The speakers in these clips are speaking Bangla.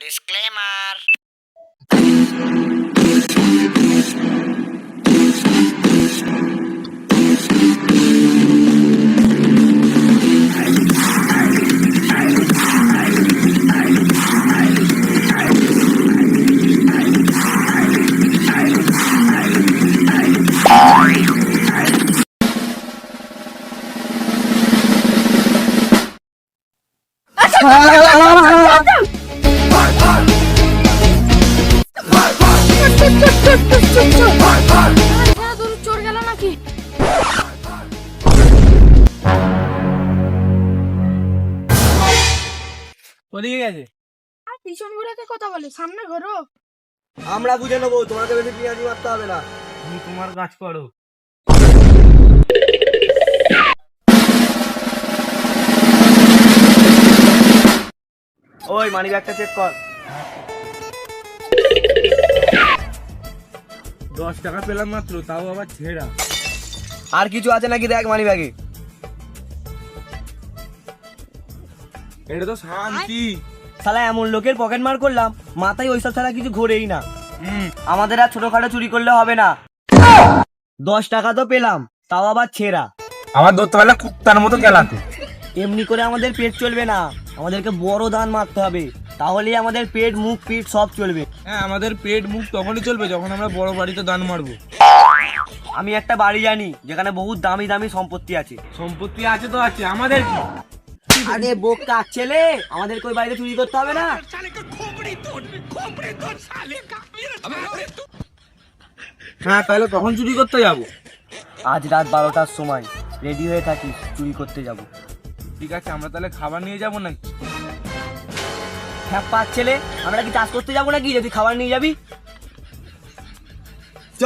Disclaimer. চোর গেল নাকি ওদিকে গেছে। আর পিছন ঘুরেতে কথা বলে সামনে ঘোরো। আমরা বুঝে নেব তোমাকে বেশি পিঁয়াজি মারতে হবে না। তুমি তোমার কাজ করো। ওই মানি ব্যাগটা চেক কর। দশ টাকা পেলাম মাত্র তাও আবার ছেঁড়া। আর কিছু আছে নাকি দেখ মানি ব্যাগে? এটা তো শান্তি। শালা এমন লোকের পকেট মার করলাম মাথায় ওইসব ছাড়া কিছু ঘোরেই না। আমাদের আর ছোটখাটো চুরি করলে হবে না। দশ টাকা তো পেলাম তাও আবার ছেঁড়া। আমার পারলে কুত্তার মতো গেলাতে এমনি করে আমাদের পেট চলবে না আমাদেরকে বড় দান মারতে হবে তাহলেই আমাদের পেট মুখ পিঠ সব চলবে। হ্যাঁ আমাদের পেট মুখ তখনই চলবে যখন আমরা বড় বাড়িতে দান মারবো। আমি একটা বাড়ি জানি যেখানে বহুত দামি দামি সম্পত্তি আছে। সম্পত্তি আছে তো আছে আমাদের কি? আরে বোকা ছেলে আমাদের কই বাড়িতে চুরি করতে হবে না? হ্যাঁ তাহলে কখন চুরি করতে যাব। আজ রাত বারোটার সময় রেডি হয়ে থাকিস চুরি করতে যাব। ঠিক আছে আমরা তাহলে খাবার নিয়ে যাব নাকি? পাঁচ ছেলে, আমরা কি চাষ করতে যাব নাকি? যদি খাবার নিয়ে যাবি। চ।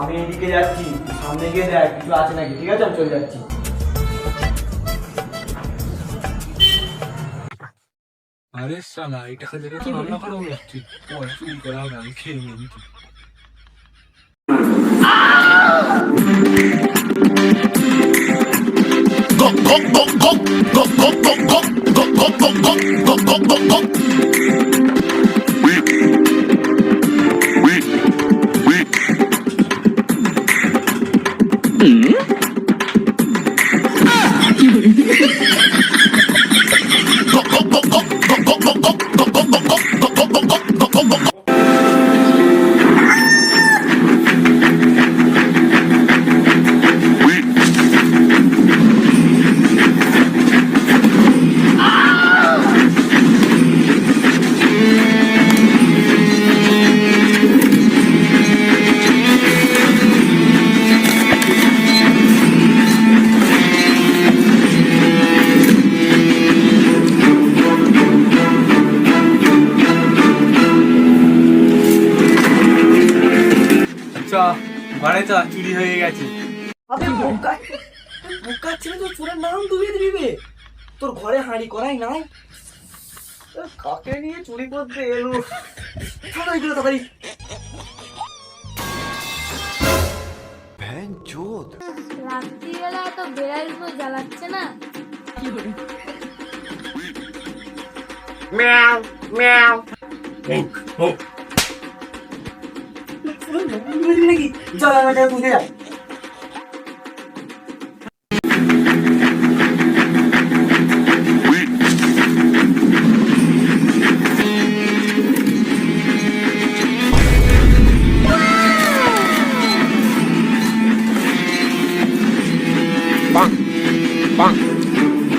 আমি এদিকে যাচ্ছি। সামনে গিয়ে দেখ কিছু আছে নাকি ঠিক আছে আমি চলে যাচ্ছি আরে সালা এটা দেখে তো রান্না করে যাচ্ছি পরে চুরি করা হবে আমি খেয়ে নেব চ Yeah. ঘরে চ চুরি হয়ে গেছে। আবে বোকা। বোকা ছেলে তোর চোরের নাম ডুবিয়ে দিবি। তোর ঘরে হাঁড়ি করাই নাই। কাকে নিয়ে চুরি করতে এলো? ছাড়ো এগুলো তাড়াতাড়ি। রাত্রিবেলা তো বেড়াইগুলো জ্বালাচ্ছে না? বুঝে যা 자, 보세요. 빵! 빵!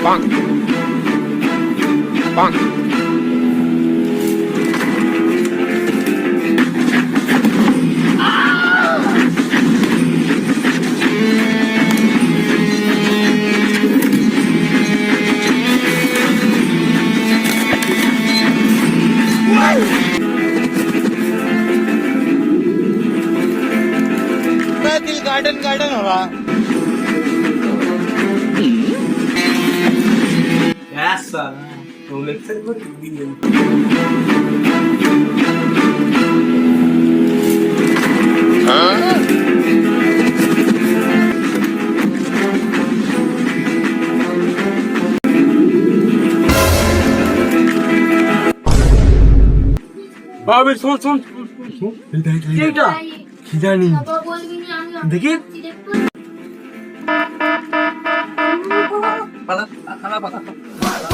빵! 빵! दिल गार्डन गार्डन हो रहा বাবির শোন শোন কি জানি দেখি। পালা পালা পালা পালা।